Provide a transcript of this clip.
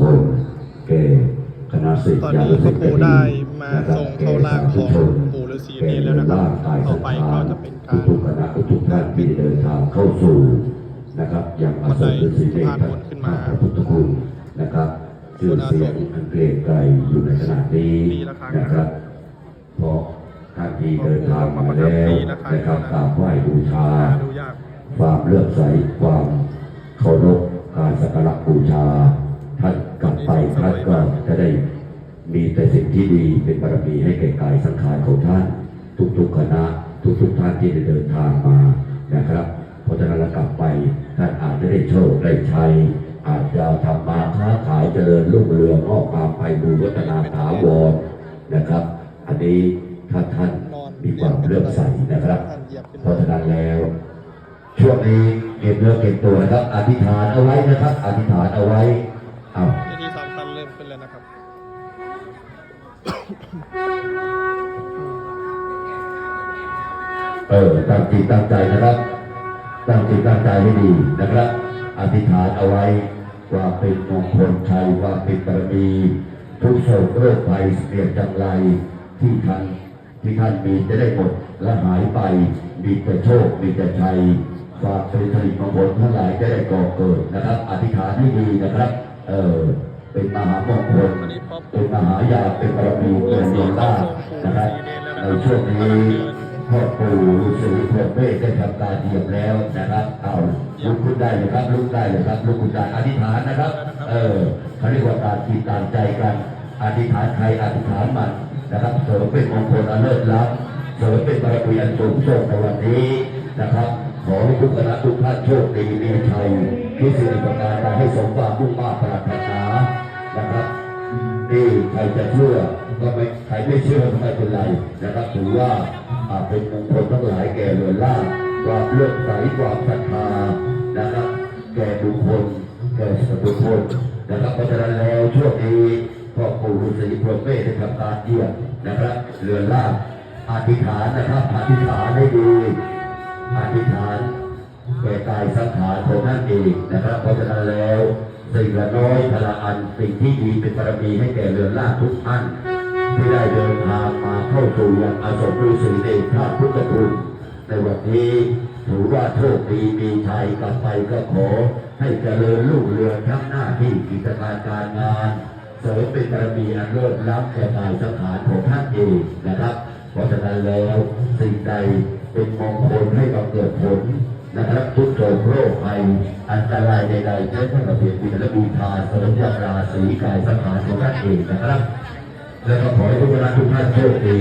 คลแก่คณะศิษย์ตอนนี้พ่อปู่ได้มาทรงเข้าร่างของปู่ฤาษีเนรแล้วนะครับต่อไปก็จะเป็นการทุกๆคณะทุกๆท่านที่เดินทางเข้าสู่นะครับอย่างอาสมฤาษีเนรบันไดสะพานบุญขึ้นมาพระพุทธคุณนะครับชื่อเสียงอันเกรียงไกรอยู่ในขณะนี้ปีละครั้งนะครับเพราะท่านที่เดินทางมาแล้วปีละครั้งนะครับกราบไหว้บูชาหาดูยากความเลื่อมใสความเคารพการสักการะบูชา ท่านกลับไปท่านก็จะได้มีแต่สิ่งที่ดีเป็นบารมีให้แก่กายสังขารของท่าน ทุกๆคณะทุกๆท่านที่ได้เดินทางมานะครับพราะฉะนั้นกลับไปท่านอาจจะได้โชคได้ชัยอาจจะทำมาค้าขายเจริญรุ่งเรืองงอกงามไปบูรวัฒนาถาวรนะครับ อันนี้ถ้าท่านมีความเลื่อมใสนะครับ เพราะฉะนั้นแล้ว ช่วงนี้เก็บเนื้อเก็บตัวนะครับ อธิษฐานเอาไว้นะครับ อธิษฐานเอาไว้ เอาพิธีสำคัญเริ่มขึ้นแล้วนะครับ เออตั้งจิตตั้งใจนะครับตั้งจิตตั้งใจให้ดีนะครับ อธิษฐานเอาไว้ว่าเป็นมงคลชัยว่าเป็นบารมีทุกโศกโรคภัยเสียจังไรที่ท่านที่ท่านมีจะได้หมดและหายไปมีแต่โชคมีแต่ชัยฝากเป็นผลิตมงคลทั้งหลายจะได้ก่อเกิดนะครับ อธิษฐานให้ดีนะครับ เออเป็นมหามงคลเป็นมหายาเป็นบารมีเป็นเมืองล่านะครับในช่วงนี้พ่อปู่ฤาษีพรหมเมธได้ทำการเหยียบแล้วนะครับเอาลุกขึ้นได้เลยครับลุกได้เลยครับลุกขึ้นได้อธิษฐานนะครับ เออเขาเรียกว่าการจิตตามใจกันอธิษฐานใครอธิษฐานมันนะครับเสริมเป็นมงคลอันเลิศล้ำเสริมเป็นบารมีอันสูงส่งในวันนี้นะครับ ขอให้ทุกคณะทุกท่านโชคดีมีชัยที่สิ่งประการใดให้สมความมุ่งมั่ปรารถนานะครับนี่ใครจะเชื่อก็ไม่ใครไม่เชื่อก็ไม่เป็นไรนะครับถือว่าเป็นมงคลทั้งหลายแก่เรือนล่างความเลื่อมใสความศรัทธานะครับ แก่บุคคลแก่สัตว์บุคคลนะครับเพราะฉะนั้นแล้วช่วงนี้พ่อปู่ฤาษีพรหมเมธได้ทำการเยี่ยมนะครับเรือนล่างอธิษฐานนะครับอธิษฐานให้ดี อธิษฐานแก่กายสังขารของท่านเองนะครับเพราะฉะนั้นแล้วสิ่งละน้อยพละอันสิ่งที่ดีเป็นบารมีให้แก่เรือนล่างทุกท่านที่ได้เดินทางมาเข้าสู่ยังอาสมฤาษีเดชพระพุทธคุณในวันนี้ถือว่าโชคดีมีชัยกลับไปก็ขอ ให้เจริญรุ่งเรืองทั้งหน้าที่กิจการการงานเสริมเป็นบารมีอันเลิศล้ำแก่กายสังขารของท่านเองนะครับ เพราะฉะนั้นแล้วสิ่งใดเป็นมงคลให้กับเกิดผลนะครับทุกโศกโรคภัยอันตรายใดๆใช้พระเบียบวินและบูชาเสริมยาราศีกายสังขารของท่านเองนะครับ และก็ขอให้ทุกท่านทุกท่านโชคดี